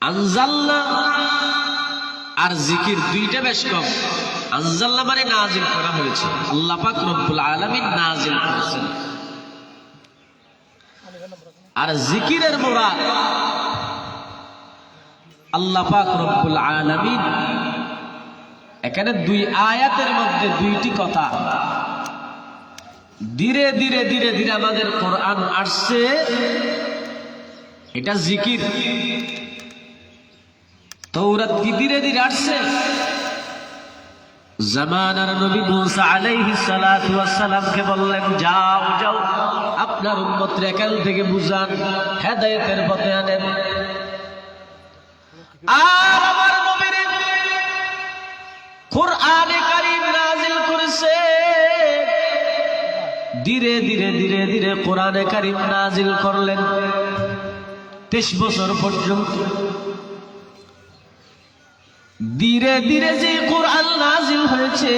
আনজাল্লা আর জিকির দুইটা বেশ কম। আনজাল্লা মানে নাজিল করা হয়েছে। আল্লাহ পাক রব্বুল আলামিন নাজিল করেছেন। আর জিকিরের মোরাদ আল্লাহ পাক রব্বুল আলামিন। এখানে দুই আয়াতের মধ্যে দুইটি কথা। ধীরে ধীরে ধীরে ধীরে আমাদের কোরআন আসছে। এটা জিকির। তৌরাত কি ধীরে ধীরে আসছে? জামানার নবী মুসা আলাইহিস সালাতু ওয়াস সালামকে বললেন, যাও যাও, আপনার উম্মত এখান থেকে বুঝান, হেদায়েতের পথে আনেন। আর আমার নবীর কোরআনে কারীম নাজিল করেছে। ধীরে ধীরে ধীরে ধীরে কোরআনে কারীম নাজিল করলেন। তেইশ বছর পর্যন্ত ধীরে ধীরে যে কোরআন নাজিল হয়েছে,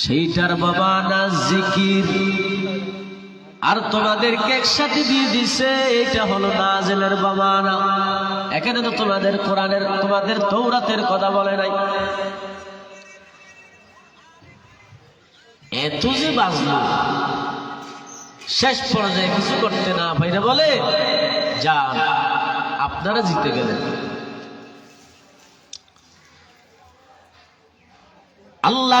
সেইটার বাবা না জিকির। আর তোমাদেরকে একসাথে দিয়ে দিছে, এটা হলো নাজেলের বাবা না। এখানে তো তোমাদের কোরআনের, তোমাদের তৌরাতের কথা বলে নাই। এত যে বাজলো শেষ পর্যায়ে কিছু করতে না বাইরে বলে যা আপনারা জিতে গেলেন। আল্লাহ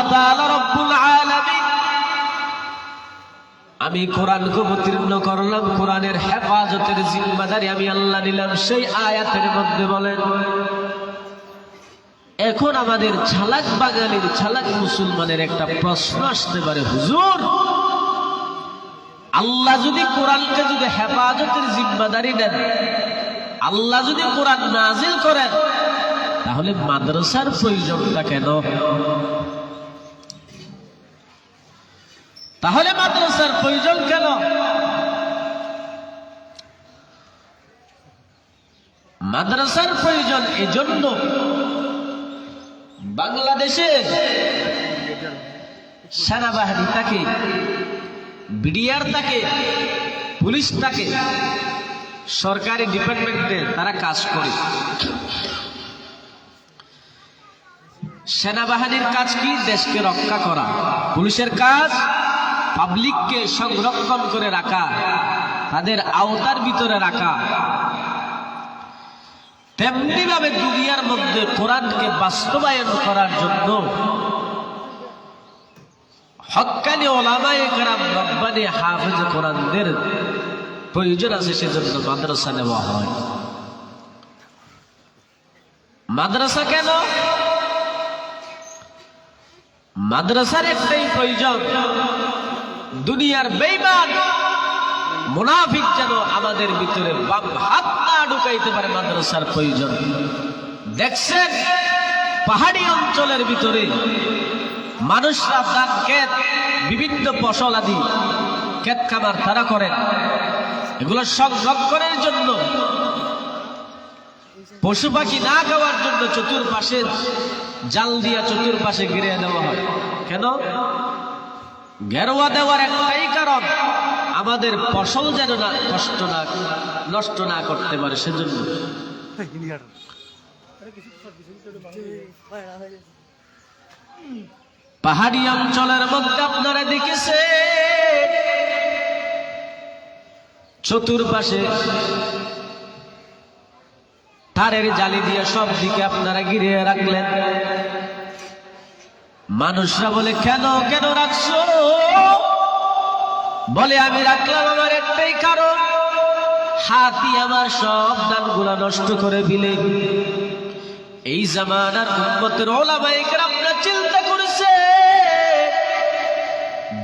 আমি কোরআনকে অবতীর্ণ করলাম, কোরআনের হেফাজতের জিম্মাদারি আমি আল্লাহ নিলাম, সেই আয়াতের মধ্যে বলেন, এখন আমাদের ছালাক বাঙালির ছালাক মুসলমানের একটা প্রশ্ন আসতে পারে, হুজুর, আল্লাহ যদি কোরআনকে যদি হেফাজতের জিম্মাদারি নেন আল্লাহ যদি কোরআন নাজিল করেন তাহলে মাদ্রাসার প্রয়োজনটা কেন? তাহলে মাদ্রাসার প্রয়োজন কেন? মাদ্রাসার প্রয়োজন এজন্য বাংলাদেশের সেনাবাহিনী তাকে বিডিআর তাকে পুলিশ তাকে সরকারি ডিপার্টমেন্টে তারা কাজ করে। সেনাবাহিনীর কাজ কি? দেশকে রক্ষা করা। পুলিশের কাজ, পাবলিককে সংরক্ষণ করে রাখা, তাদের আওতার ভিতরে রাখা। তেমনি ভাবে দুনিয়ার মধ্যে কোরআনকে বাস্তবায়ন করার জন্য হক্কানি ওলামায়ে কেরাম রব্বানি হাফেজ কোরআনদের প্রয়োজন আছে, সেজন্য মাদ্রাসা নেওয়া হয়। মাদ্রাসা কেন? মাদ্রাসার একটাই প্রয়োজন, দুনিয়ার বেইমান মুনাফিক যেন আমাদের ভিতরে বাম হাত না ঢুকাইতে পারে মাদ্রাসার প্রয়োজন। দেখছেন? পাহাড়ি অঞ্চলের ভিতরে মানুষরা ধান ক্ষেত, বিভিন্ন ফসল আদি ক্ষেত খাবার তারা করেন। এগুলো সংরক্ষণের জন্য পশু পাখি না খাওয়ার জন্য চতুর্পাশে জাল দিয়া চতুর্পাশে ঘিরে দেওয়া হয়। কেন? গেরোয়া দেওয়ার একটাই কারণ, আমাদের ফসল যেন না কষ্ট না, নষ্ট না করতে পারে, সেজন্য। পাহাড়ি অঞ্চলের মধ্যে আপনারা দেখেছে, চতুর্পাশে তারের জালি দিয়ে সব দিকে আপনারা ঘিরে রাখলেন। মানুষরা বলে, কেন কেন রাখছো? বলে, আমি রাখলাম আমার একটাই কারণ। হাতি আমার সব দানগুলা নষ্ট করে দিলে। এই জামানার উন্মতের ওলামাইকের আপনারা চিন্তা করেছে,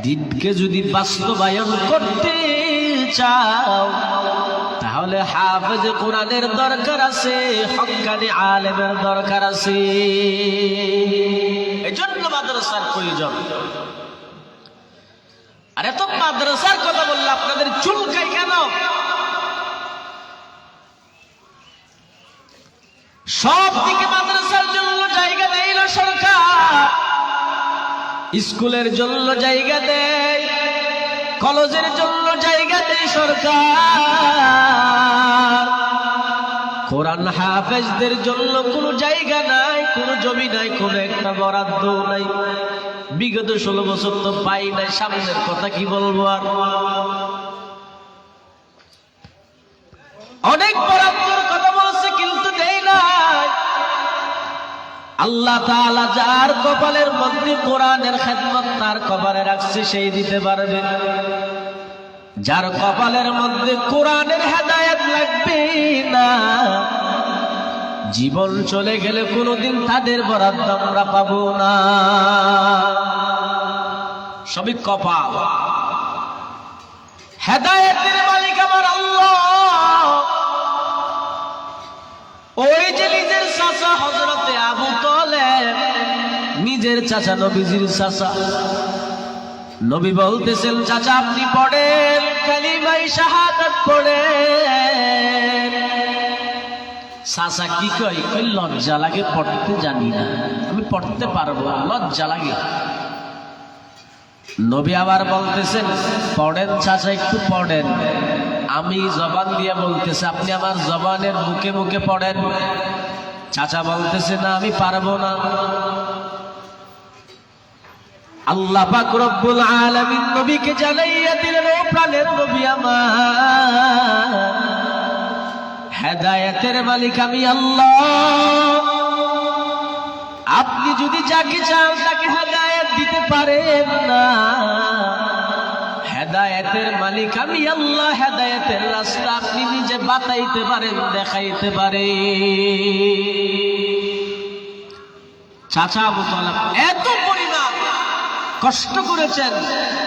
দিনকে যদি বাস্তবায়ন করতে চাও তাহলে হাফেজ কোরআনের দরকার আছে, হকানি আলেমের দরকার আছে। এজন্য মাদ্রাসার প্রয়োজন। আর এত মাদ্রাসার কথা বললে আপনাদের চুলকাই কেন? সব দিকে মাদ্রাসার জন্য জায়গা দেয় না সরকার। স্কুলের জন্য জায়গা দেয়, কলেজের জন্য সরকার। কোরআন হাফেজদের জন্য কোনো জায়গা নাই, কোনো জমি নাই, কোনো একটা বরাদ্দ নাই। বিগত ষোলো বছর তো পাই নাই, সামনের কথা কি বলব আর? অনেক বরাদ্দর কথা বলছে, কিন্তু দেই নাই। আল্লাহ তাআলা যার কপালের মধ্যে কোরআনের খেদমত তার কপালে রাখছে, সেই দিতে পারবে। যার কপালের মধ্যে কোরআনের হেদায়েত লাগবে না। জীবন চলে গেলে কোনোদিন তাদের বরাদ্দ আমরা পাব না। সবই কপাল। হেদায়তের মালিক আমার আল্লাহ। ওই যে নিজের চাচা হজরতে আবু তলে নিজের চাচা নবীজির চাচা। নবী বলতেছেন, চাচা, আপনি পড়েন কালিমাই শাহাদাত পড়েন। চাচা কি কয়? লজ্জা লাগে পড়তে জানি না। আমি পড়তে পারব লজ্জা লাগে। নবী আবার বলতেছেন, পড়েন চাচা, একটু পড়েন। আমি জবান দিয়ে বলতেছি, আপনি আমার জবানের মুখে মুখে পড়েন। চাচা বলতেছে, না, আমি পারব না। আল্লাহ পাক আলামিন নবীকে জানাইয়া দিলেন, ও প্রাণের নবী আমার, হেদায়েতের মালিক আমি আল্লাহ। আপনি যদি যাকে চান তাকে হেদায়েত দিতে পারেন না। হেদায়েতের মালিক আমি আল্লাহ, হেদায়েতের রাস্তা আপনি নিজে বাতাইতে পারেন, দেখাইতে পারে চাচা আবু তালেব, এত পরিমাণ কষ্ট করেছেন,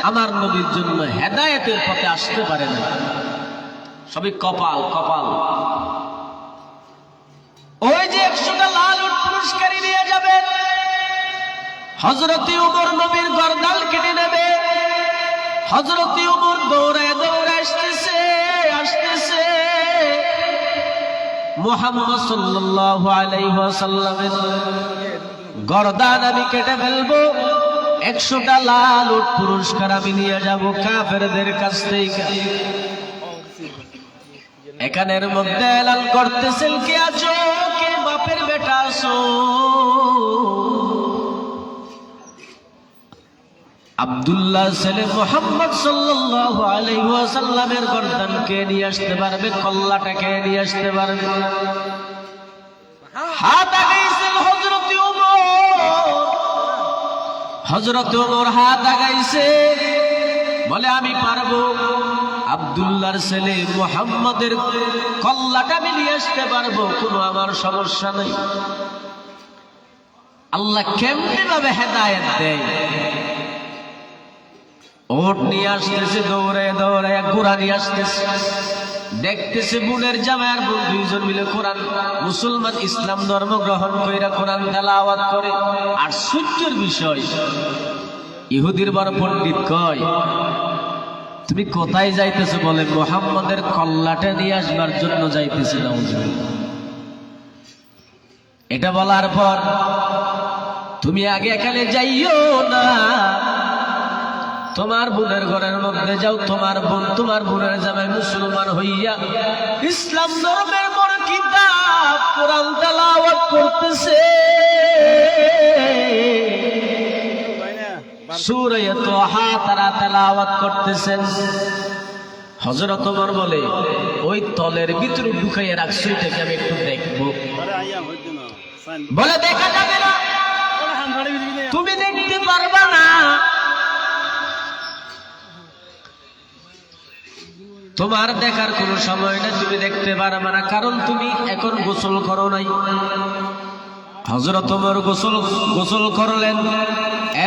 আমার নবীর জন্য হেদায়েতের পথে আসতে পারে না। সবই কপাল কপাল। ওই যে একশোটা লাল উট পুরস্কারই নিয়ে যাবে। হজরতি উমর নবীর গরদাল কেটে নেবে। হজরতি উমর দৌড়ায় দৌড়ে আসতেছে আসতেছে। মোহাম্মদ সাল্লাল্লাহু আলাইহি ওয়াসাল্লামের গরদান আমি কেটে ফেলব। একশোটা লাল উট পুরস্কার আমি নিয়ে যাব কাফেরদের কাছ থেকে। এখানের মধ্যে এলান করতেছেন, কে আছো? কে বাপের বেটা আছো? আব্দুল্লাহ ছেলে মোহাম্মদ সাল্লাল্লাহু আলাইহি ওয়াসাল্লামের গর্দান কে নিয়ে আসতে পারবে? কল্লাটা কে নিয়ে আসতে পারবে? হাত আগাইছেন হযরত ওমর হাত আগাইছে। বলে, আমি পারব। আব্দুল্লাহর ছেলে মুহাম্মাদের কল্লাটা আমি নিয়ে আসতে পারব, কোনো আমার সমস্যা নেই। আল্লাহ কেমনি ভাবে হেদায়েত দেয়? ওট নিয়ে আসতেছে, দৌড়ে দৌড়ে, ঘোড়া নিয়ে আসতেছে। দেখতেছে বোনের জামাই আর বোন দুইজন মিলে কোরআন, মুসলমান ইসলাম ধর্ম গ্রহণ কইরা কোরআন তেলাওয়াত করে। আর সূর্যের বিষয়, ইহুদির বড় পণ্ডিত কয়, তুমি কোথায় যাইতেছো বলে মোহাম্মদের কল্লাটা নিয়ে আসবার জন্য যাইতেছি না এটা বলার পর, তুমি আগে এখানে যাইও না। তোমার বোনের ঘরের মধ্যে যাও তোমার বোন তোমার বোনের জামাই মুসলমান হইয়া ইসলাম ধর্মের বড় কিতাব কোরআন তেলাওয়াত করতেছে। সূরা তোহা তারা তেলাওয়াত করতেছেন। হযরত ওমর বলে ওই তলের ভিতরে ঢুকাইয়া রাখছো এটাকে আমি একটু দেখব। বলে দেখা যাবে না। তুমি দেখতে পারবা না। তোমার দেখার কোনো সময় না, তুমি দেখতে পারবে না, কারণ তুমি এখন গোসল করো নাই। হজরত গোসল গোসল করলেন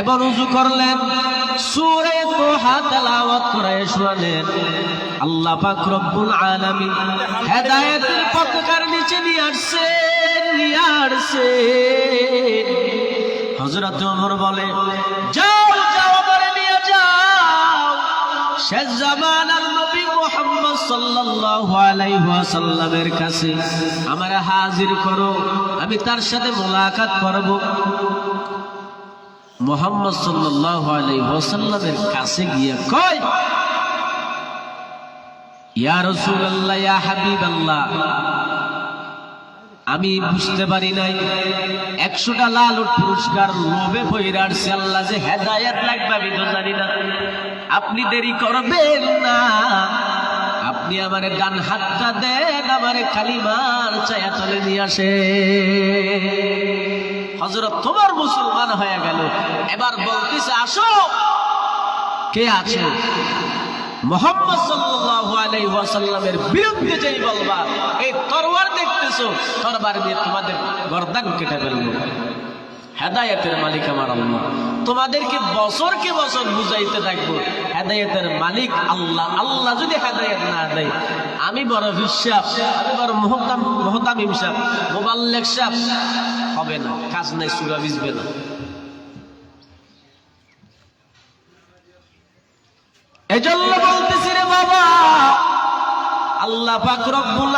এবং উজু করলেন, সুরে তো হাত তেলাওয়াত করায় শোনালেন। আল্লাহ পাক রব্বুল আলামিন হেদায়েতের পতাকার নিচে নিয়ে আসছে নিয়ে আসছে হযরত ওমর বলে, যাও শেষ জামানার নবী মুহাম্মদ কাছে, আমারে হাজির করো, আমি তার সাথে মোলাকাত করব। মোহাম্মদ সাল্লাল্লাহু আলাইহি ওয়াসাল্লামের কাছে গিয়ে কয়, ইয়া রাসূলুল্লাহ, ইয়া হাবিবাল্লাহ আমি বুঝতে পারি নাই। একশোটা লাল পুরস্কার লোভে পইরারছে আল্লাহ যে হেদায়েত লাগবে, আমি তো জানি না। আপনি দেরি করবেন না। আপনি আমার ডান হাতটা দেন, আমার কালিমার চায়া তলে নিয়ে আসে। হজরত তোমার মুসলমান হয়ে গেল। এবার বলতেছে, আসো। কে আছে? মোহাম্মদ ওয়াসাল্লামের এই দেখতেছো দিয়ে তোমাদের কেটে মালিক আমার আল্লাহ। তোমাদেরকে বছরকে বছর বুঝাইতে থাকব, হেদায়েতের মালিক আল্লাহ। আল্লাহ যদি হেদায়েত না দেয়, আমি বড় বিশ্বাস আমি বড় মহতাম মহতাম হিসাব মোবাল্লেক সাহ হবে না, কাজ নাই, সুরা ভিজবে না। এজন্য বলতেছি রে বাবা, আল্লাহ পাক রব্বুল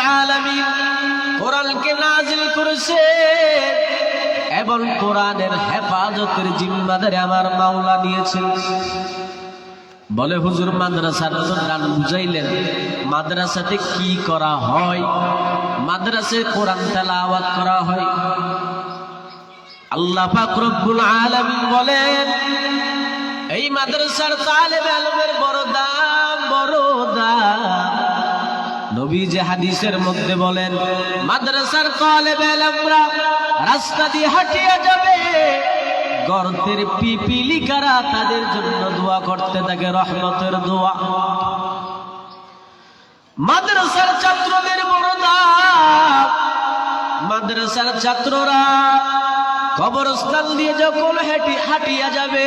কোরআনকে নাজিল করেছে এবং কোরআনের হেফাজতের জিম্মাদারে আমার মাওলা নিয়েছেন। বলে হুজুর, মাদ্রাসার গান বুঝাইলেন, মাদ্রাসাতে কি করা হয়? মাদ্রাসায় কোরআন তেলাওয়াত করা হয়। আল্লাহ পাক রব্বুল আলামিন বলেন এই মাদ্রাসার তালেব আলমের বড় দাম বড় দাম। নবী যে হাদিসের মধ্যে বলেন, মাদ্রাসার তালেব আলমরা রাস্তা দিয়ে হাঁটিয়ে যাবে। গর্তের পিপিলিকারা তাদের জন্য দোয়া করতে থাকে, রহমতের দোয়া। মাদ্রাসার ছাত্রদের বড় দাম। মাদ্রাসার ছাত্ররা কবরস্থান দিয়ে যখন হেঁটে হাঁটিয়া যাবে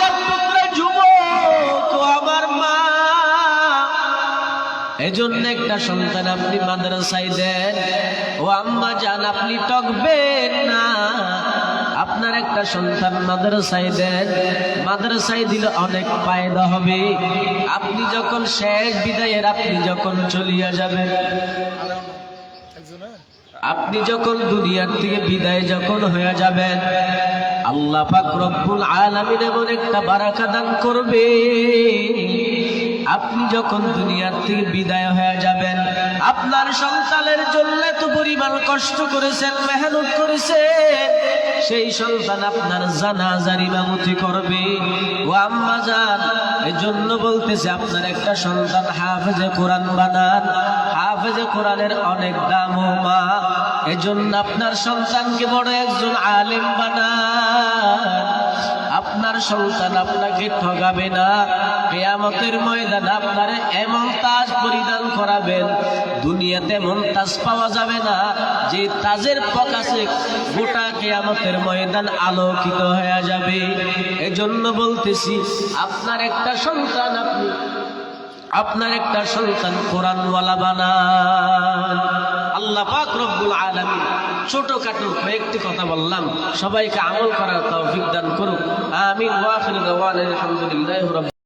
এজন্য একটা সন্তান আপনি মাদ্রাসায় দেন। ও আম্মা যান আপনি টকবেন না। আপনার একটা সন্তান মাদ্রাসায় দেন। মাদ্রাসায় দিলে অনেক ফায়দা হবে। আপনি যখন শেষ বিদায়ের, আপনি যখন চলিয়া যাবেন। আপনি যখন দুনিয়ার থেকে বিদায় যখন হয়ে যাবেন, আল্লাহ পাক রব্বুল আলামিন এমন একটা বারাকা দান করবে আপনি যখন দুনিয়ার থেকে বিদায় হয়ে যাবেন, আপনার সন্তানের জন্য এত পরিমাণ কষ্ট করেছেন, মেহনত করেছেন। সেই সন্তান আপনার জানাজার ইমামতি করবে। ও আম্মা যান এজন্য বলতেছে, আপনার একটা সন্তান হাফেজে কোরআন বানান। হাফেজে কোরআনের অনেক দাম ও মা এজন্য আপনার সন্তানকে বড় একজন আলেম বানান। আপনার সন্তান আপনাকে ঠগাবে না। কেয়ামতের ময়দান আপনার এমন তাজ পরিধান করাবেন, দুনিয়াতে এমন তাজ পাওয়া যাবে না যে তাজের প্রকাশে গোটা কেয়ামতের ময়দান আলোকিত হয়ে যাবে। এজন্য বলতেছি, আপনার একটা সন্তান আপনি, আপনার একটা সন্তান কোরআনওয়ালা বানান। আল্লাহ পাক রব্বুল আলমী ছোটখাটো কয়েকটি কথা বললাম, সবাইকে আমল করার তৌফিক দান করুক। আমিন